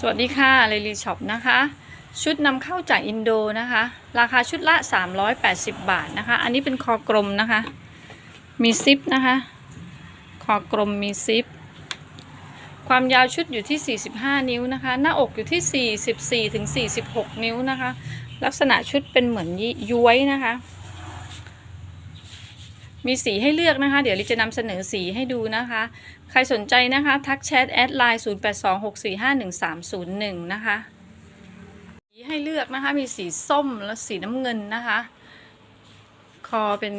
สวัสดีค่ะเลลีช็อปนะคะ ชุดนำเข้าจากอินโดนะคะ ราคาชุดละ 380 บาทนะคะ อันนี้เป็นคอกลมนะคะ มีซิปนะคะ คอกลมมีซิป ความยาวชุดอยู่ที่ 45 นิ้วนะคะ หน้าอกอยู่ที่ 44ถึง46 นิ้วนะคะ ลักษณะชุดเป็นเหมือนย้วยนะคะ มีสีให้เลือกนะคะ เดี๋ยวลิจะนำเสนอสีให้ดูนะคะ ใครสนใจนะคะ ทักแชทแอดไลน์0826451301 นะคะ สีให้เลือกนะคะ มีสีส้มและสีน้ำเงินนะคะ คอเป็น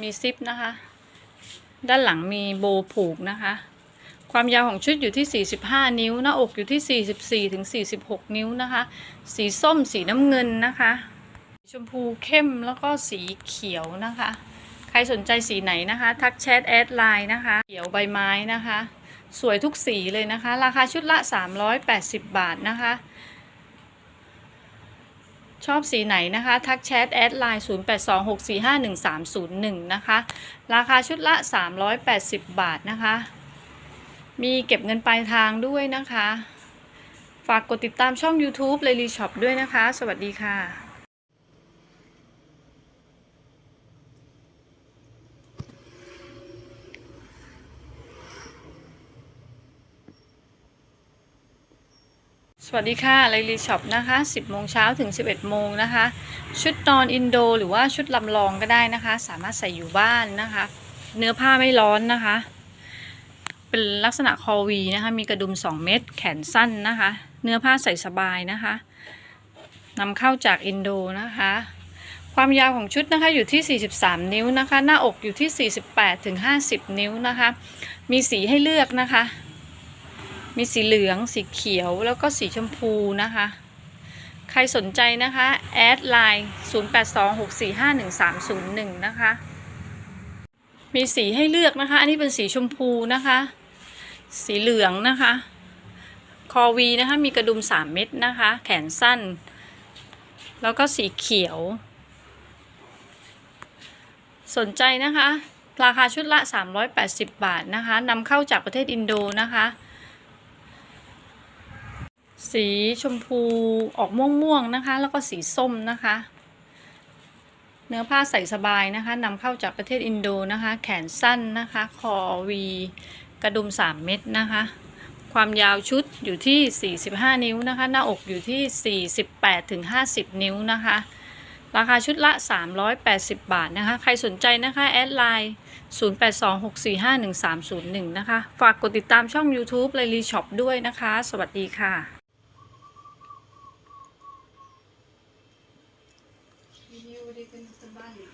มีซิปนะคะ ด้านหลังมีโบผูกนะคะ ความยาวของชุดอยู่ที่ 45 นิ้ว หน้าอกอยู่ที่ 44ถึง46 นิ้วนะคะ สีส้ม สีน้ำเงินนะคะ ชมพูเข้มแล้วก็สีเขียวนะคะ ครสนใจสีไหนนะคะ ทักแชทแอดไลน์นะคะเขียวใบไม้นะคะ สวยทุกสีเลยนะคะ ราคาชุดละ 380 บาทนะคะ ชอบสีไหนนะคะ ทักแชทแอดไลน์0826451301 นะคะ ราคาชุดละ 380 บาทนะคะ มีเก็บเงินปลายทางด้วยนะคะ ฝากกดติดตามช่อง YouTube เลยรีช็อปด้วยนะคะ สวัสดีค่ะ สวัสดีค่ะไลลีช็อปนะคะ 10โมงเช้าถึง 11โมงนะคะ ชุดนอนอินโดหรือว่าชุดลำลองก็ได้นะคะ สามารถใส่อยู่บ้านนะคะ เนื้อผ้าไม่ร้อนนะคะ เป็นลักษณะคอวีนะคะ มีกระดุม 2 เม็ดแขนสั้นนะคะ เนื้อผ้าใส่สบายนะคะนำเข้าจากอินโดนะคะ ความยาวของชุดนะคะอยู่ที่ 43 นิ้วนะคะ หน้าอกอยู่ที่ 48ถึง50 นิ้วนะคะ มีสีให้เลือกนะคะ มีสีเหลือง สีเขียวแล้วก็สีชมพูนะคะ ใครสนใจนะคะแอดไลน์0826451301 นะคะ มีสีให้เลือกนะคะ อันนี้เป็นสีชมพูนะคะ สีเหลืองนะคะ คอวีนะคะ มีกระดุม 3 เม็ดนะคะ แขนสั้น แล้วก็สีเขียว สนใจนะคะ ราคาชุดละ 380 บาทนะคะนำเข้าจากประเทศอินโดนะคะ สีชมพูออกม่วงๆนะคะ แล้วก็สีส้มนะคะ เนื้อผ้าใส่สบายนะคะนำเข้าจากประเทศอินโดนะคะ แขนสั้นนะคะ คอวีกระดุม 3 เม็ดนะคะ ความยาวชุดอยู่ที่ 45 นิ้วนะคะ หน้าอกอยู่ที่ 48ถึง50 นิ้วนะคะ ราคาชุดละ 380 บาทนะคะ ใครสนใจนะคะ แอดไลน์0826451301 นะคะ ฝากกดติดตามช่อง YouTube เลรีช็อปด้วยนะคะ สวัสดีค่ะ dito na sa balik.